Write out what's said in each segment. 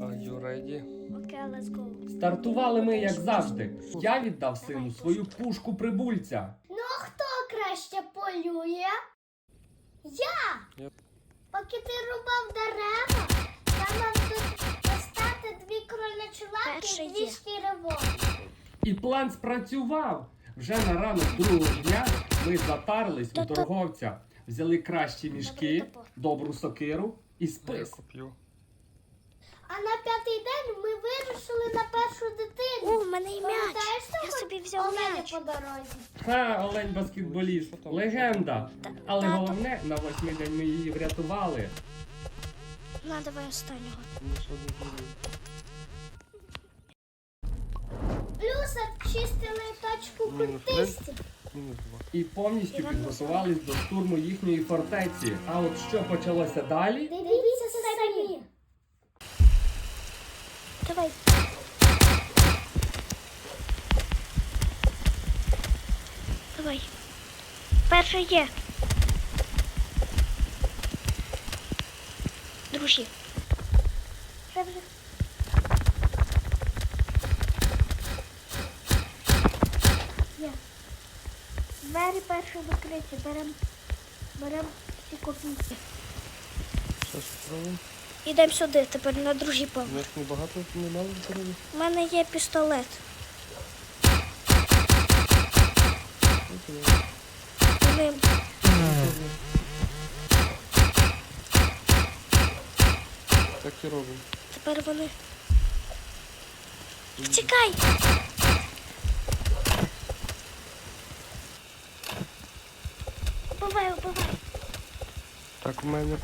Are you ready? Окей, let's go. Стартували ми, як завжди. Я віддав сину свою пушку прибульця. Ну, а хто краще полює? Я! Я. Поки ти рубав дерева, я мав тут достати дві кролячі лапки і дві шкіри І план спрацював. Вже на ранок другого дня ми затарились у торговця, взяли кращі мішки, добру сокиру і Я спис. куплю. А на п'ятий день ми вирушили на першу дитину. О, в мене і м'яч. Пам'ятаєш Я собі взяв оленя м'яч. по дорозі? Ха, олень баскетболіст, легенда. Але Тато. головне, на восьмий день ми її врятували. На, давай останнього. Плюса чистили точку культистів. І повністю підготувались до штурму їхньої фортеці. А от що почалося далі? Дивіться самі. Давай. Давай. Перший є. Друзі. Вже вже. Є. Двері перші викриті. Берем. Берем ці копійки. Зараз спробуємо. Ідемо сюди, тепер на другий поверх. нас небагато немало здоров'я. У мене є пістолет. Вони Так і робимо. тепер вони. Втікай! Убивай, убивай. Так, у мене.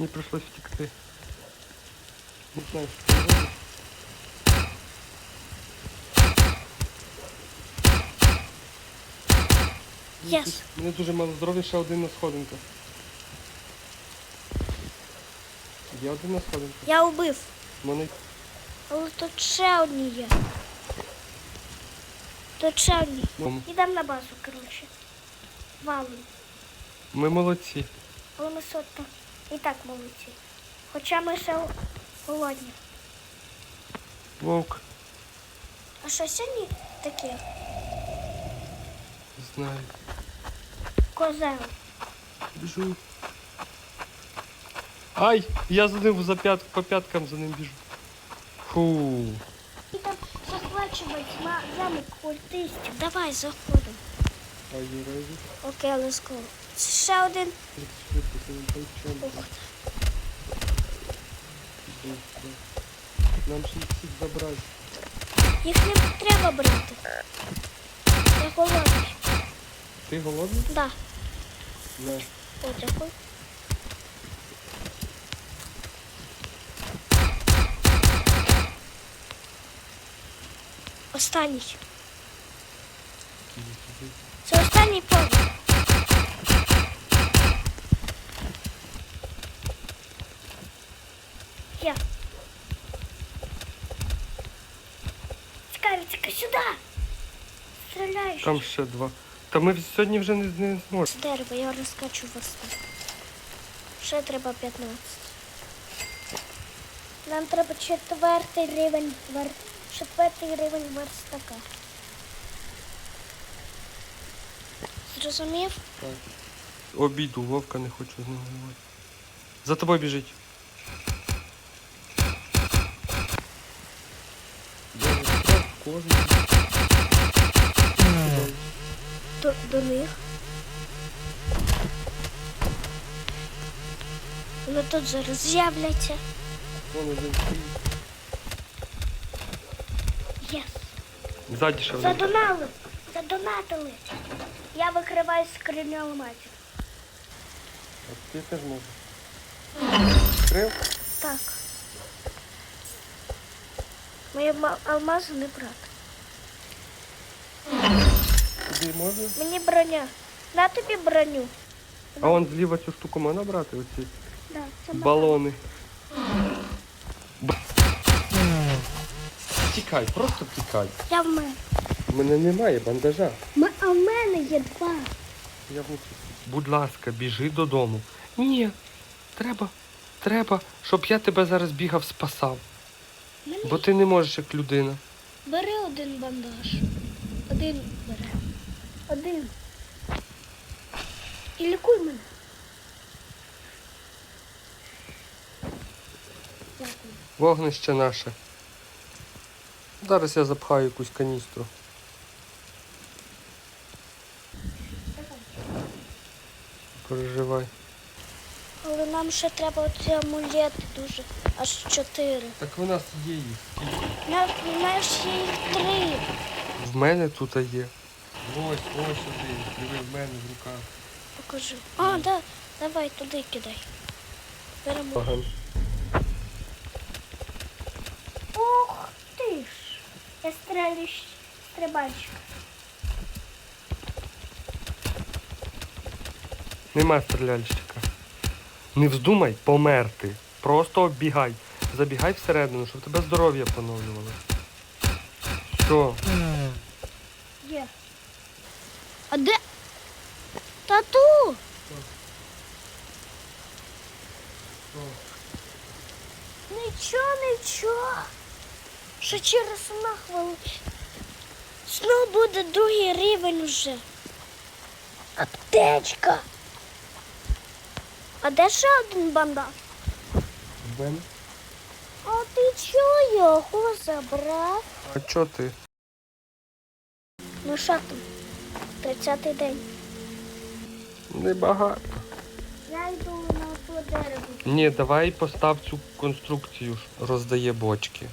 Мені прийшлось втікти. Не знаю, що це робити. Єс. У дуже мало здоров'я, ще один на сходинках. Є один на сходинках. Я убив. У мене Але тут ще одні є. Тут ще одні. Мам. Йдемо на базу, коротше. Валим. Ми молодці. Але ми сотно і так молодці. Хоча ми ще голодні. Вовк. А що сьогодні таке? Знаю. Козел. Біжу. Ай! Я за ним за п'ят... по п'яткам за ним біжу. Фу. І там захвачувати замок культистів. Давай заходимо. Окей, let's go. Ще один. Швидко, це не той чому. Ух, Нам ще їх всіх забрати. Їх не треба брати. Я голодний. Ти голодний? Да. Не. О, дякую. Останній. Це останній поверх. Я. Цікаві, цікаві, сюди. Стріляєш. Там ще два. Та ми сьогодні вже не, не зможемо. З дерева я розкачу вас. Ще треба 15. Нам треба четвертий рівень вер... четвертий рівень верстака. Зрозумів? Так. Обіду, Вовка не хочу з ним говорити. За тобою біжить. Я застряг кожен. До, до них. Вони тут зараз з'являться. Вон один стоїть. Єс. Ззаді ще один. Задонали. Задонатили. Я викриваю скриню алмазів. А ти теж можеш. Крив? Так. Мої алмази не брати. Тобі можна? Мені броня. На тобі броню. А вон зліва цю штуку можна брати? Оці Да, це балони. Тікай, просто тікай. Я в мене. У мене немає бандажа. А в мене є два. Я вночі. Будь ласка, біжи додому. Ні. Треба, треба, щоб я тебе зараз бігав спасав. Мене Бо ти не можеш як людина. Бери один бандаж. Один бери. Один. І лікуй мене. Дякую. Вогнище наше. Зараз я запхаю якусь каністру. Переживай. Але нам ще треба оці амулети дуже. Аж чотири. Так в нас є їх. На, на ще їх три. В мене тут є. Ось, ось один. Диви в мене в руках. Покажи. А, да. Давай туди кидай. Беремо. Погано. Ух ти ж. Я стрелю стрибальчик. Нема стріляльщика. Не вздумай померти. Просто оббігай. Забігай всередину, щоб тебе здоров'я поновлювало. Що? Є. А де? Тату! Нічого, нічого. Що через хвилина. Знов буде другий рівень вже. Аптечка. А де ще один бандаж? Мене? А ти чого його забрав? А чо ти? Ну що там? Тридцятий день. Небагато. Я йду на то дерево. Ні, давай постав цю конструкцію, роздає бочки.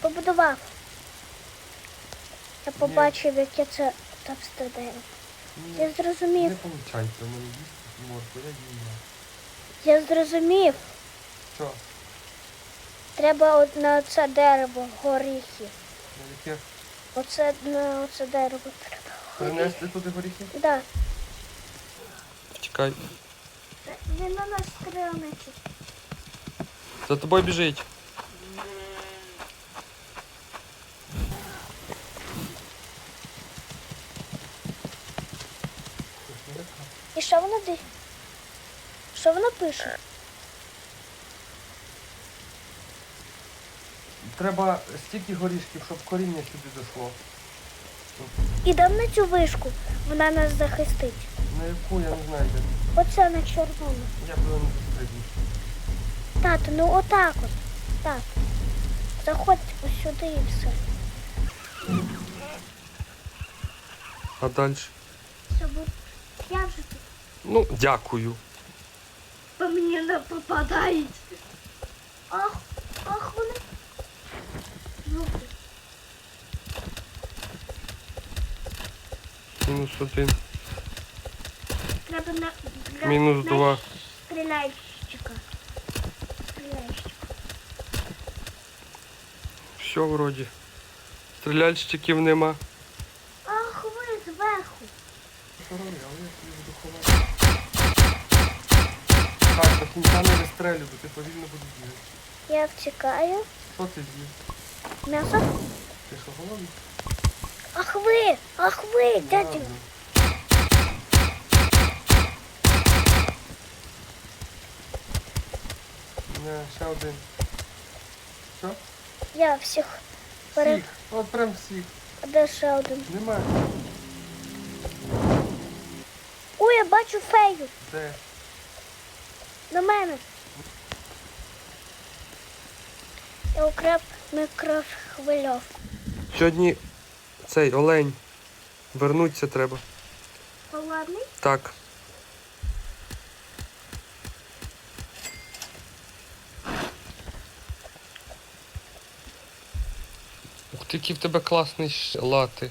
Побудував. Я побачив, яке це товсте дерево. Я зрозумів. Не получається, в мене їсти морку, я. Я зрозумів. Що? Треба от на це дерево горіхи. На яке? Оце на оце дерево треба. Принесли туди горіхи? Да. Чекай. Він на нас стрілничий. За тобою біжить. І що воно ди? Що воно пише? Треба стільки горішків, щоб коріння сюди дійшло. Ідемо на цю вишку. Вона нас захистить. На яку я не знаю де. Оце на чорному. Я буду не застрибну. Тато, ну отак от. Так. Заходь ось сюди і все. А далі? Все, бо я вже тут. Ну, дякую. По мені не попадають. Ах, ах, вони. Звуки. Мінус один. Треба на... для- Мінус на два. Стріляйщика. Стріляйщика. Все вроді. Стріляльщиків нема. Ах, ви зверху. Так, до кінця не вистрелю, бо ти повільно будеш бігати. Я втікаю. Що ти з'їв? М'ясо. Ти що голодний? Ах ви, ах ви, дядя. Ладно. Не, ще один. Що? Я всіх перед... Всіх. От прям всіх. А Де ще один? Немає. Ой, я бачу фею. Де? На мене. Я укреп мікрохвильовку. Сьогодні цей олень. Вернуться треба. Холодний? Так. Ух ти, який в тебе класний ш- лати.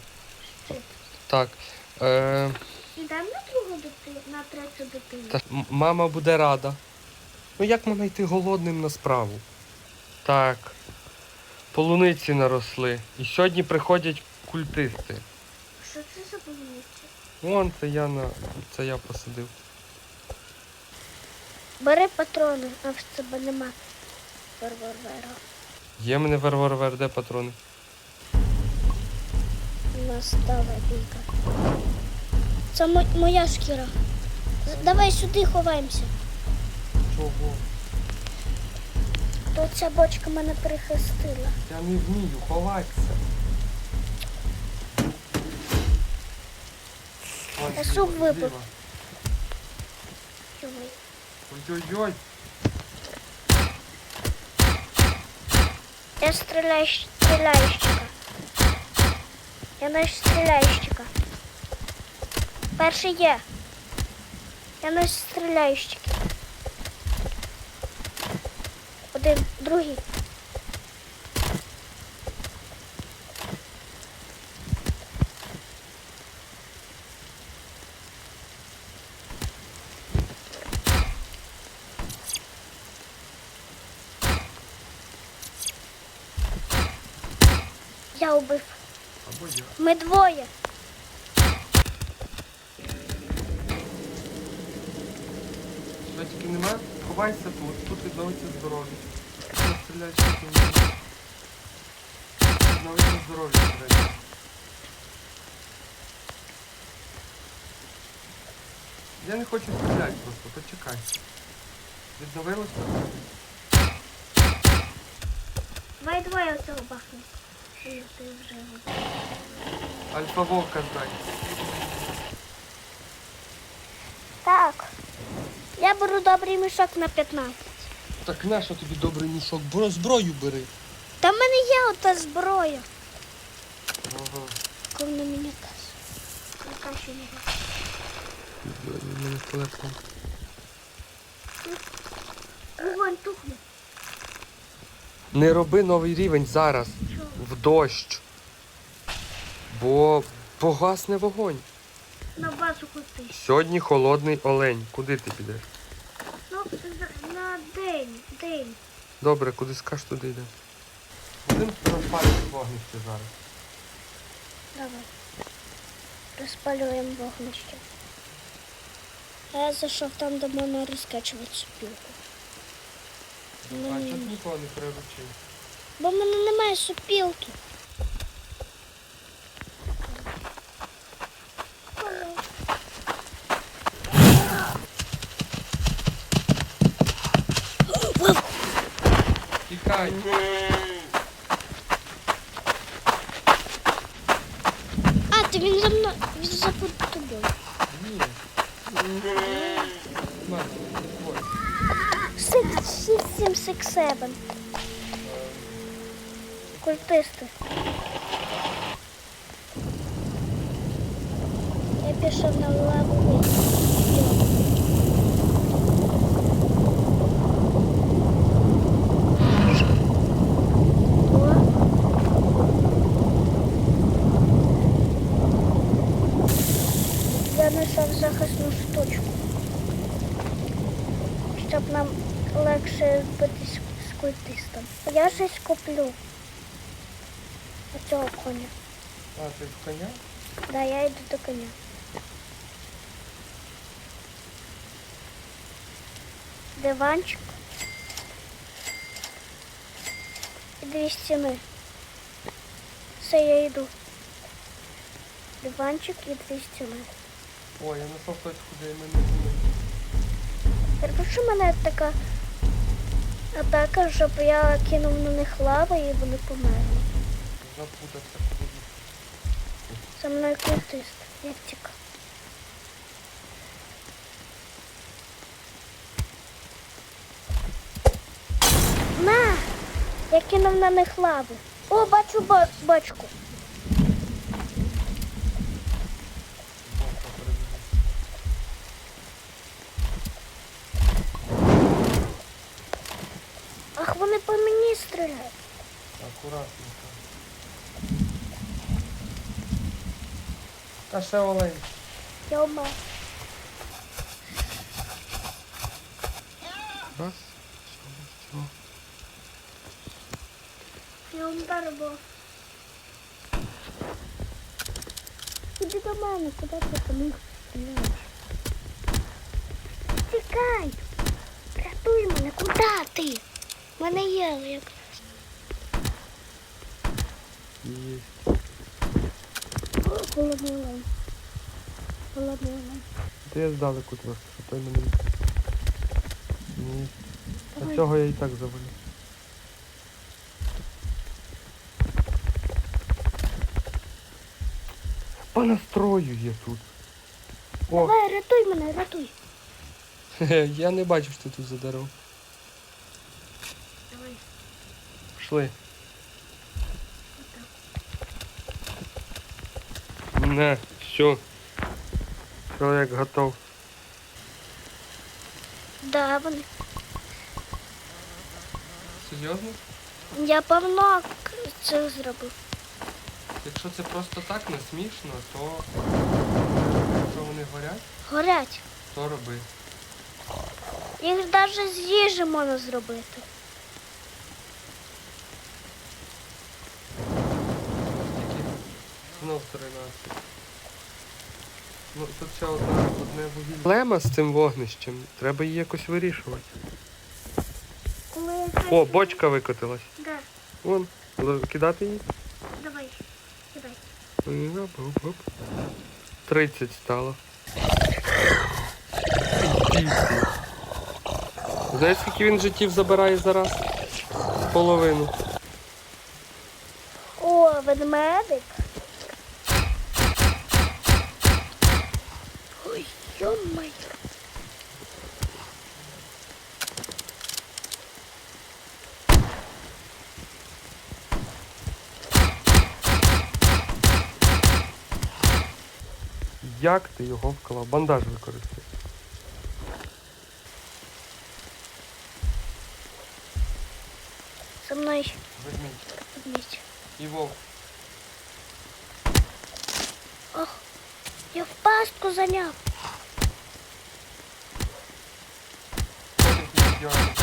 Так. Е, Ідемо на другу дитину, на третю дитину. та, мама буде рада. Ну як можна йти голодним на справу? Так. Полуниці наросли. І сьогодні приходять культисти. Що це за полуниця? Вон це я на це я посадив. Бери патрони, а в тебе нема револьвера. Є в мене верварвер, де патрони? Настала бійка. Це моя шкіра. Давай сюди ховаємося. Чого? То ця бочка мене прихистила. Я не вмію ховатися. Я суп випив. Ой-ой-ой. Я стреляю, стріляющика. Я наш стріляющика. Перший є. Я наш стріляющик. Один, другий. Я убив. Або я. Ми двоє. Тебе тільки нема, ховайся тут, тут відновиться здоров'я. Не стріляєш таким. Відновиться здоров'я треба. Я не хочу стріляти просто, почекай. Відновилось здоров'я? Давай двоє оцього бахнемо. Ти вже. Альфа вовка здай. Так. Я беру добрий мішок на 15. Так нащо тобі добрий мішок? Бро зброю бери. Та в мене є ота зброя. Ага. Коли на мені каже. Яка не мене телефон. Вогонь тухне. Не роби новий рівень зараз. Чого? В дощ. Бо погасне вогонь. На базу купиш. Сьогодні холодний олень. Куди ти підеш? На день, день. Добре, куди скажеш, туди йде. Будемо розпалювати вогнище зараз. Давай. Розпалюємо вогнище. А я зайшов там, де можна розкачувати супілку. Ну, А ні. чого нікого не приручив? Бо в мене немає супілки. Тікай. А, ти він за мною. Він за тобою. Ні. Сикс, six, сім, сикс, seven. Культисти. Я пішов на лаву. Я знайшов захисну штучку, щоб нам легше битись з культистом. Я щось куплю. Оцього коня. А, ти в коня? Да, я йду до коня. Диванчик. І дві стіни. Все, я йду. Диванчик і дві стіни. Ой, я знайшов точку, де ми не були. Тепер що в мене така атака, щоб я кинув на них лаву і вони померли. За мною культист. Я втікав. На! Я кинув на них лаву. О, бачу бочку. Вовка перебіг. Ах, вони по мені стріляють. Акуратненько. Та ще олень. Я умер. Раз. Все. Я умер, бо. Іди до мене, куди ти по них стріляєш? Тікай! Рятуй мене, куди ти? В мене є як. Є. Голодний олень. Голодний олень. Де я здалеку трошки, щоб той мене не Ні. А цього я і так завалю. По настрою є тут. О, Давай, рятуй мене, рятуй. я не бачу, що ти тут за. Давай. Пішли. Не, все. Чоловік готов. Да, вони. Серйозно? Я давно це зробив. Якщо це просто так не смішно, то якщо вони горять, Горять. то роби. Їх навіть з їжі можна зробити. Знов 13. Ну, тут ще одна, одне вугілля. Проблема з цим вогнищем. Треба її якось вирішувати. Коли я О, бочка викотилась. Да, Вон, л- кидати її. давай. Кидай. Оп, оп, оп. 30 стало. Знаєш, скільки він життів забирає зараз? Половину. О, ведмедик. Йо-моє. Як ти його вклав? Бандаж використай. Со мною Ведмідь. ведмідь. І вовк. Ох, я в пастку заняв. Ходить ідеально.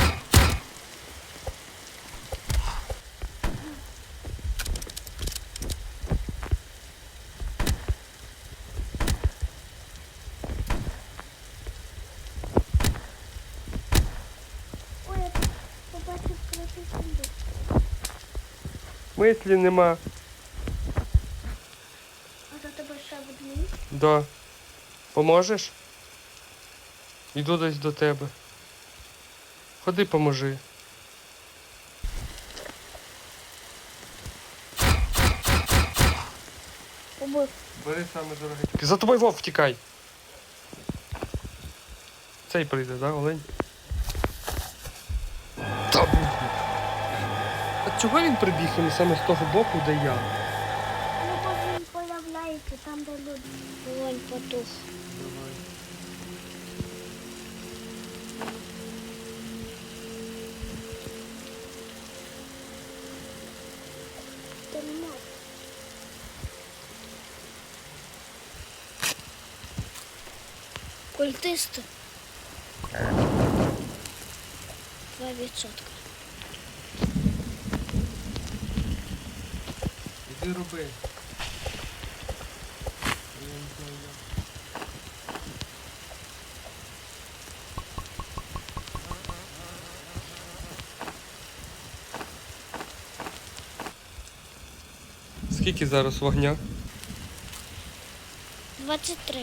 Ой, я побачив красивий сундук. Мислі нема. А до тебе ще ведмідь? Да. Поможеш? Іду десь до тебе. Ходи, поможи. Убив. Бери саме дороге. За тобою вовк втікай. Цей прийде, да, олень? Чого він прибіг саме з того боку, де я? Іди роби. Я не знаю. Скільки зараз вогня? 23.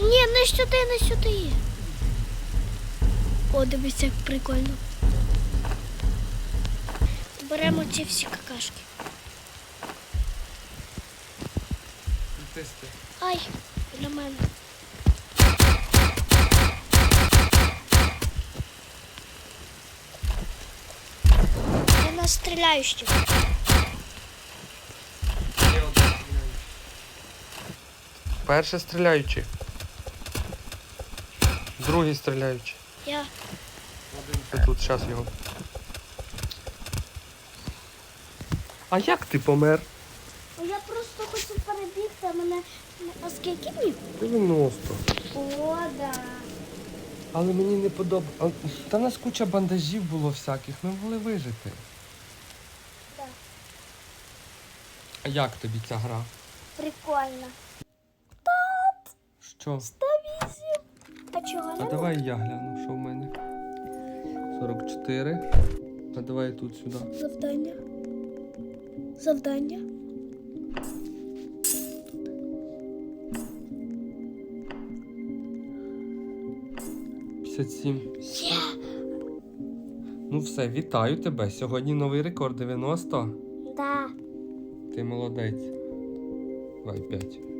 Ні, не сюди, не сюди. О, дивись, як прикольно. Беремо ці всі какашки. Ай, для мене. Я нас стріляючи. Перше стріляючи. Другий стріляючи. Я. Ти тут зараз його. А як ти помер? Я просто хочу перебігти, а мене. А скільки мені? 90. О, да. Але мені не подобається. Та нас куча бандажів було всяких, ми могли вижити. Так. А як тобі ця гра? Прикольно. Що? А чого А не? давай я гляну, що в мене. 44. А давай тут сюди. Завдання завдання. Сім. Ну все, вітаю тебе. Сьогодні новий рекорд 90. Да. Ти молодець. Давай 5.